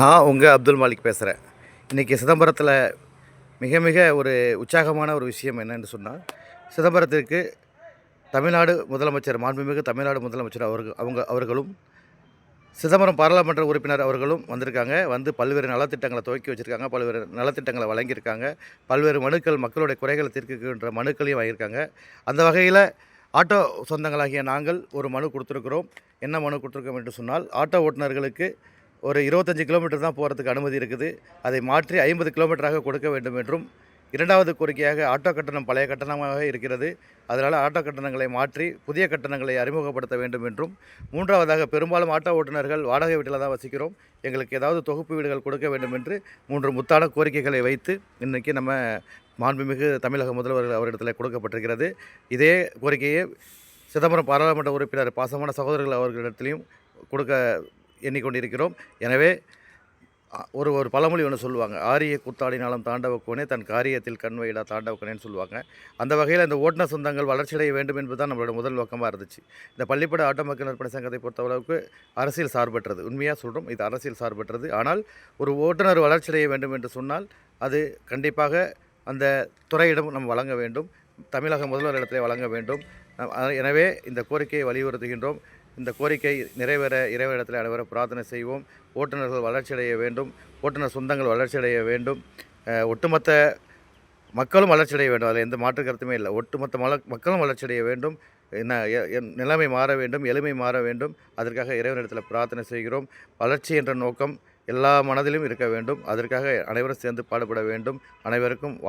நான் உங்கள் அப்துல் மாலிக் பேசுகிறேன் இன்றைக்கி சிதம்பரத்தில் மிக மிக ஒரு உற்சாகமான ஒரு விஷயம் என்னென்னு சொன்னால் சிதம்பரத்திற்கு தமிழ்நாடு முதலமைச்சர் மாண்புமிகு தமிழ்நாடு முதலமைச்சர் அவர்கள் அவங்க அவர்களும் சிதம்பரம் பாராளுமன்ற உறுப்பினர் அவர்களும் வந்திருக்காங்க. வந்து பல்வேறு நலத்திட்டங்களை துவக்கி வச்சுருக்காங்க பல்வேறு நலத்திட்டங்களை வழங்கியிருக்காங்க. பல்வேறு மனுக்கள் மக்களுடைய குறைகளை தீர்க்கின்ற மனுக்களையும் வாங்கியிருக்காங்க. அந்த வகையில் ஆட்டோ சொந்தங்களாகிய நாங்கள் ஒரு மனு கொடுத்துருக்குறோம். என்ன மனு கொடுத்துருக்கோம் என்று சொன்னால் ஆட்டோ ஓட்டுநர்களுக்கு ஒரு இருபத்தஞ்சி கிலோமீட்டர் தான் போகிறதுக்கு அனுமதி இருக்குது. அதை மாற்றி ஐம்பது கிலோமீட்டராக கொடுக்க வேண்டும் என்றும் இரண்டாவது கோரிக்கையாக ஆட்டோ கட்டணம் பழைய கட்டணமாக இருக்கிறது. அதனால் ஆட்டோ கட்டணங்களை மாற்றி புதிய கட்டணங்களை அறிமுகப்படுத்த வேண்டும் என்றும் மூன்றாவதாக பெரும்பாலும் ஆட்டோ ஓட்டுநர்கள் வாடகை வீட்டில் தான் வசிக்கிறோம். எங்களுக்கு ஏதாவது தொகுப்பு வீடுகள் கொடுக்க வேண்டும் என்று மூன்று முத்தான கோரிக்கைகளை வைத்து இன்றைக்கி நம்ம மாண்புமிகு தமிழக முதல்வர் அவரிடத்தில் கொடுக்கப்பட்டிருக்கிறது. இதே கோரிக்கையை சிதம்பரம் பாராளுமன்ற உறுப்பினர் பாசமான சகோதரர்கள் அவர்களிடத்திலையும் கொடுக்க எண்ணிக்கொண்டிருக்கிறோம். எனவே ஒரு ஒரு பழமொழி ஒன்று சொல்லுவாங்க. ஆரிய கூத்தாடினாலும் தாண்டவக்கோனே தன் காரியத்தில் கண்வையிட தாண்டவக்கோனேன்னு சொல்லுவாங்க. அந்த வகையில் இந்த ஓட்டுநர் சொந்தங்கள் வளர்ச்சியடைய வேண்டும் என்பது தான் நம்மளோட முதல் நோக்கமாக இருந்துச்சு. இந்த பள்ளிப்பட ஆட்டோ மக்கள் நற்பணி சங்கத்தை பொறுத்தளவுக்கு அரசியல் சார்பற்றது. உண்மையாக சொல்கிறோம் இது அரசியல் சார்பற்றது. ஆனால் ஒரு ஓட்டுநர் வளர்ச்சியடைய வேண்டும் என்று சொன்னால் அது கண்டிப்பாக அந்த துறையிடம் நம்ம வழங்க வேண்டும். தமிழக முதல்வர் இடத்திலே வழங்க வேண்டும். எனவே இந்த கோரிக்கையை வலியுறுத்துகின்றோம். இந்த கோரிக்கை நிறைவேற இறைவனிடத்தில் அனைவரும் பிரார்த்தனை செய்வோம். ஓட்டுநர்கள் வளர்ச்சியடைய வேண்டும். ஓட்டுநர் சொந்தங்கள் வளர்ச்சியடைய வேண்டும். ஒட்டுமொத்த மக்களும் வளர்ச்சியடைய வேண்டும். அதில் எந்த மாற்று கருத்துமே இல்லை. ஒட்டுமொத்த மல மக்களும் வளர்ச்சியடைய வேண்டும். என்ன எ- நிலைமை மாற வேண்டும். எளிமை மாற வேண்டும். அதற்காக இறைவனிடத்தில் பிரார்த்தனை செய்கிறோம். வளர்ச்சி என்ற நோக்கம் எல்லா மனதிலும் இருக்க வேண்டும். அதற்காக அனைவரும் சேர்ந்து பாடுபட வேண்டும். அனைவருக்கும்